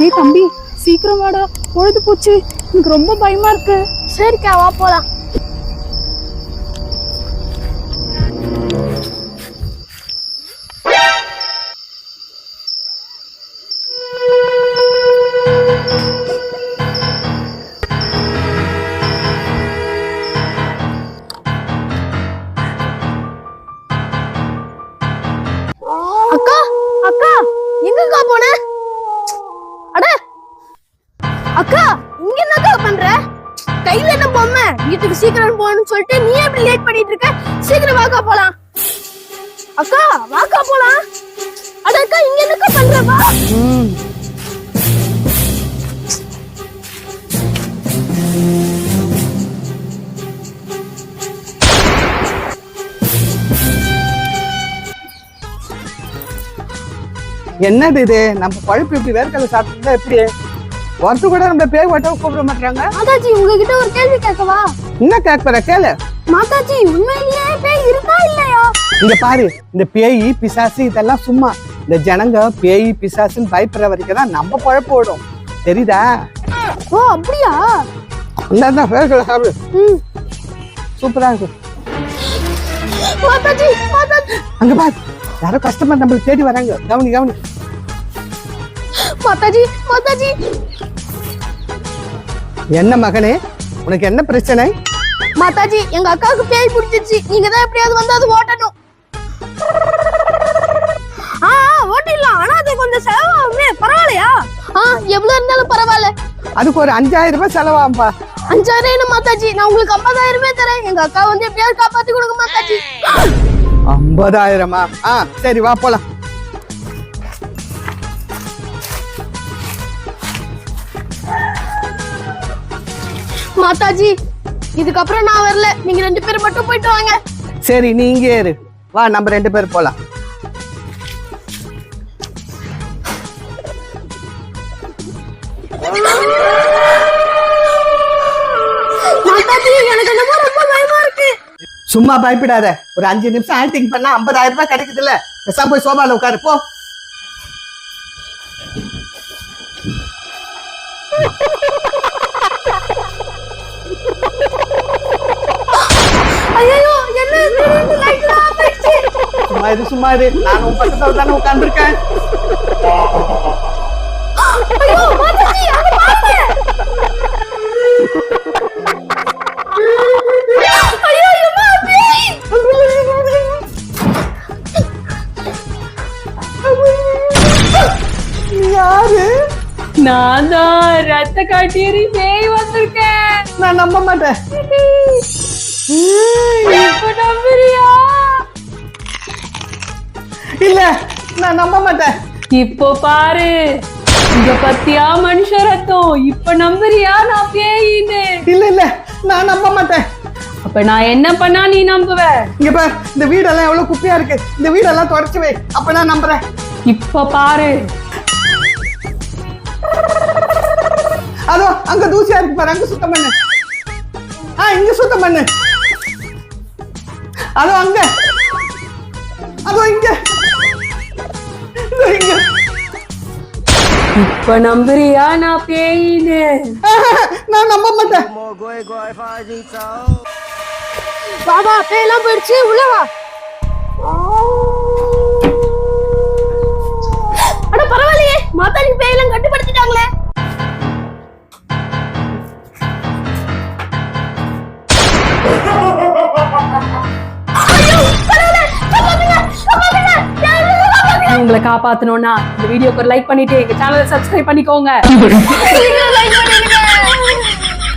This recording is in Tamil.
டேய் தம்பி சீக்கிரம் வாடா. பொழுது போச்சு. எனக்கு ரொம்ப பயமா இருக்கு. சரிக்கா வா போலாம். அக்கா இங்க என்னக்கா பண்ற? கையில என்ன பொம்மை? வீட்டுக்கு சீக்கிரம் போகணும்னு சொல்லிட்டு நீ எப்படி லேட் பண்ணிட்டு இருக்க? சீக்கிரம் வாக்கா போலாம். அக்கா வாக்கா போலாம். அட அக்கா இங்க என்னக்கா பண்ற? வா. என்னது இது? நம்ம பழுப்பு இப்படி வேர்க்கடலை சாப்பிட்டு எப்படி? ஒருத்து கூட நம்ம பேய் வட்ட கூப்பிட மாட்டாங்க மாதாஜி உங்ககிட்ட ஒரு கேள்வி கேட்கவா? என்ன கேட்கற? கேளு. மாதாஜி உண்மையிலேயே பேய் இருக்கா இல்லையா? இங்க பாரு இந்த பேய் பிசாசு இதெல்லாம் சும்மா. இந்த ஜனங்க பேய் பிசாசுன்னு பயப்படுற வரைக்கும் தான் நம்ம பழப்பு ஓடும். தெரியுதா? ஓ அப்படியா? இந்த வேர்க்கடலை சாப்பிடு. சூப்பரா இருக்கு. மாதாஜி மாதாஜி. அங்க பாரு யாரோ கஸ்டமர் நம்மளுக்கு தேடி வராங்க. கவனி கவனி. மாதாஜி மாதாஜி. என்ன மகனே உனக்கு என்ன பிரச்சனை? மாதாஜி எங்க அக்காவுக்கு பேய் பிடிச்சிருச்சு. நீங்க தான் எப்படியாவது வந்து அது ஓட்டணும். ஆ ஆ, ஓட்டிடலாம். ஆனா அது கொஞ்சம் செலவாகுமே. பரவாயில்லையா? ஆ எவ்வளவு இருந்தாலும் பரவாயில்ல. அதுக்கு ஒரு அஞ்சாயிரம் ரூபாய் செலவாகும்பா. அஞ்சாயிரம் என்ன மாதாஜி? நான் உங்களுக்கு ஐம்பதாயிரமே தரேன். எங்க அக்கா வந்து எப்படியாவது காப்பாத்தி கொடுங்க மாதாஜி. ஐம்பதாயிரமா? ஆ சரி வா போலாம். மாதாஜி இதுக்கப்புறம் நான் வரல. நீங்க ரெண்டு பேரும் மட்டும் போயிட்டு வாங்க. சரி நீ இங்கே இரு. வா நம்ம ரெண்டு பேரும் போலாம். சும்மா பயப்படாத. ஒரு அஞ்சு நிமிஷம் ஆக்டிங் பண்ணா ஐம்பதாயிரம் ரூபாய் கிடைக்குதுல்ல. பேசாம போய் சோபால உட்காரு போ. சும்மா இரு சும்மா இரு. நான் உன் பக்கத்துல தானே உட்காந்துருக்கேன் யாரு? நான் தான் ரத்த காட்டேரி பேய் வந்திருக்கேன். நான் நம்ப மாட்டேன். நான் நம்ப மாட்டேன். இப்போ பாரு. இங்க பத்தியா மனுஷ ரத்தம்? இப்ப நம்புறியா? நான் பேயின்னு. இல்ல இல்ல. நான் நம்ப மாட்டேன். அப்ப நான் என்ன பண்ணா நீ நம்புவ? இங்க பார் இந்த வீடெல்லாம் எவ்வளவு குப்பையா இருக்கு. இந்த வீடெல்லாம் தொடச்சு வை. அப்ப நான் நம்புறேன். இப்ப பாரு. அதோ அங்க தூசியா இருக்கு பாரு. அங்க சுத்தம் பண்ணு. ஆ இங்க சுத்தம் பண்ணு. அதோ அங்க. அதோ இங்க. இப்ப நம்புறியா நான் பேயின்னு? நான் நம்ப மாட்டேன். பாபா பேயெல்லாம் போயிடுச்சு உள்ள உங்களை காப்பாத்தணும்னா இந்த வீடியோக்கு ஒரு லைக் பண்ணிட்டு எங்க சேனலை சப்ஸ்கிரைப் பண்ணிக்கோங்க.